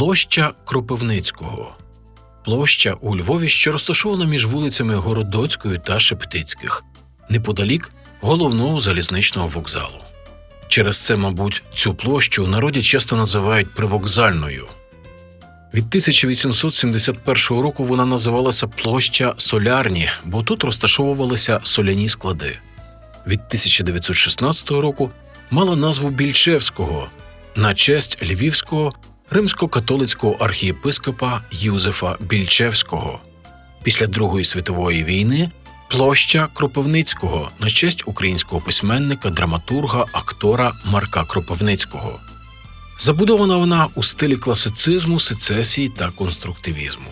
Площа Кропивницького. Площа у Львові, що розташована між вулицями Городоцькою та Шептицьких, неподалік головного залізничного вокзалу. Через це, мабуть, цю площу у народі часто називають привокзальною. Від 1871 року вона називалася площа Солярні, бо тут розташовувалися соляні склади. Від 1916 року мала назву Більчевського на честь львівського римсько-католицького архієпископа Юзефа Більчевського. Після Другої світової війни площа Кропивницького на честь українського письменника, драматурга, актора Марка Кропивницького. Забудована вона у стилі класицизму, сецесії та конструктивізму.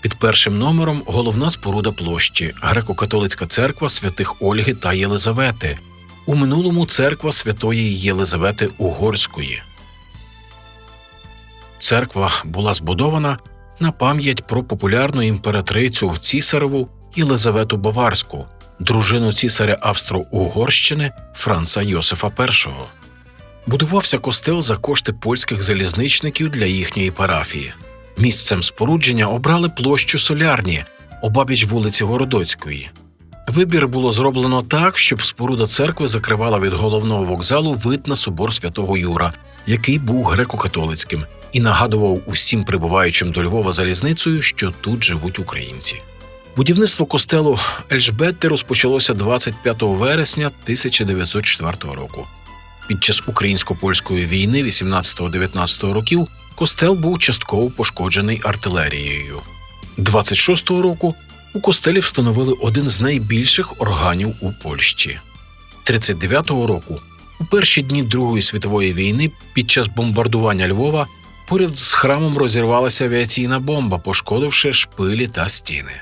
Під першим номером головна споруда площі греко-католицька церква святих Ольги та Єлизавети, у минулому церква святої Єлизавети Угорської. Церква була збудована на пам'ять про популярну імператрицю цісареву Єлизавету Баварську, дружину цісаря Австро-Угорщини Франца Йосифа І. Будувався костел за кошти польських залізничників для їхньої парафії. Місцем спорудження обрали площу Солярні, обабіч вулиці Городоцької. Вибір було зроблено так, щоб споруда церкви закривала від головного вокзалу вид на собор святого Юра, який був греко-католицьким, і нагадував усім прибуваючим до Львова залізницею, що тут живуть українці. Будівництво костелу Ельжбетти розпочалося 25 вересня 1904 року. Під час українсько-польської війни 18-19 років костел був частково пошкоджений артилерією. 26-го року у костелі встановили один з найбільших органів у Польщі. 39-го року, у перші дні Другої світової війни, під час бомбардування Львова, поряд з храмом розірвалася авіаційна бомба, пошкодивши шпилі та стіни.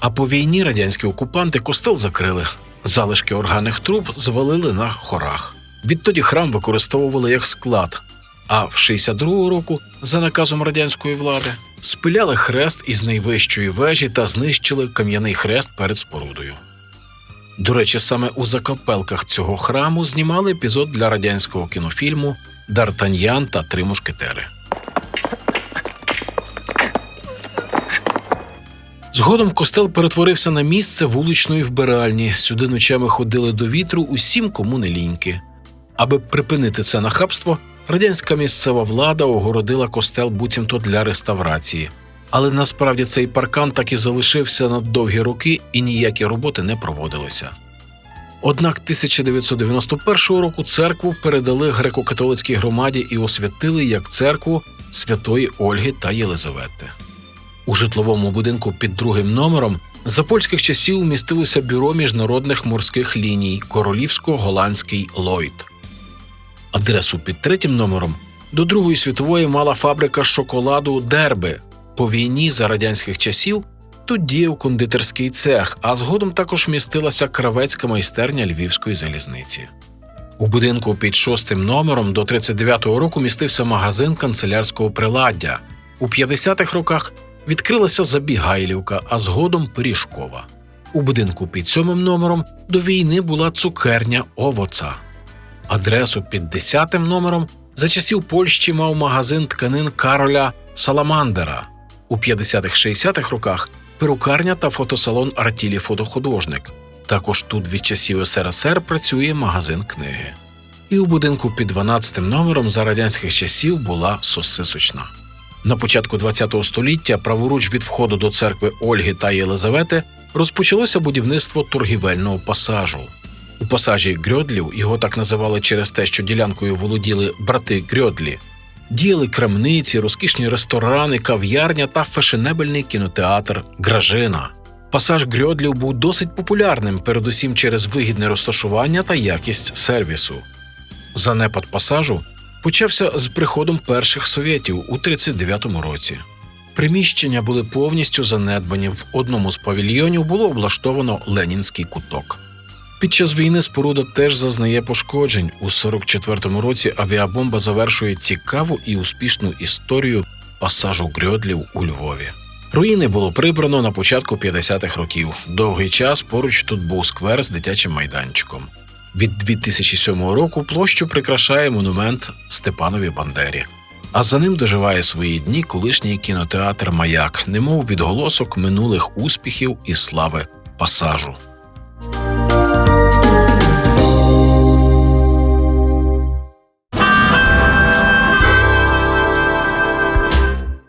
А по війні радянські окупанти костел закрили, залишки органних труб звалили на хорах. Відтоді храм використовували як склад. А в 62-го року, за наказом радянської влади, спиляли хрест із найвищої вежі та знищили кам'яний хрест перед спорудою. До речі, саме у закапелках цього храму знімали епізод для радянського кінофільму Дартаньян та Три мушкетери. Згодом костел перетворився на місце вуличної вбиральні. Сюди ночами ходили до вітру усім, кому не ліньки. Аби припинити це нахабство, радянська місцева влада огородила костел буцімто для реставрації. Але насправді цей паркан так і залишився на довгі роки і ніякі роботи не проводилися. Однак 1991 року церкву передали греко-католицькій громаді і освятили як церкву святої Ольги та Єлизавети. У житловому будинку під другим номером за польських часів містилося бюро міжнародних морських ліній Королівсько-голландський Ллойд. Адресу під третім номером до Другої світової мала фабрика шоколаду Дерби. По війні за радянських часів тут діяв кондитерський цех, а згодом також містилася кравецька майстерня львівської залізниці. У будинку під шостим номером до 39-го року містився магазин канцелярського приладдя. У 50-х роках відкрилася Забігайлівка, а згодом Пиріжкова. У будинку під сьомим номером до війни була цукерня овоца. Адресу під десятим номером за часів Польщі мав магазин тканин Кароля Саламандера. У 50-60-х роках перукарня та фотосалон Артілі Фотохудожник. Також тут від часів СРСР працює магазин книги. І у будинку під 12 номером за радянських часів була сосисочна. На початку ХХ століття, праворуч від входу до церкви Ольги та Єлизавети, розпочалося будівництво торгівельного пасажу. У пасажі Грьодлів його так називали через те, що ділянкою володіли брати Грьодлі. Діяли крамниці, розкішні ресторани, кав'ярня та фешенебельний кінотеатр Гражина. Пасаж Грьодлів був досить популярним, передусім через вигідне розташування та якість сервісу. Занепад пасажу почався з приходом перших совєтів у 39-му році. Приміщення були повністю занедбані. В одному з павільйонів було облаштовано ленінський куток. Під час війни споруда теж зазнає пошкоджень. У 44-му році авіабомба завершує цікаву і успішну історію пасажу Грьодлів у Львові. Руїни було прибрано на початку 50-х років. Довгий час поруч тут був сквер з дитячим майданчиком. Від 2007 року площу прикрашає монумент Степанові Бандері. А за ним доживає свої дні колишній кінотеатр Маяк, немов відголосок минулих успіхів і слави пасажу.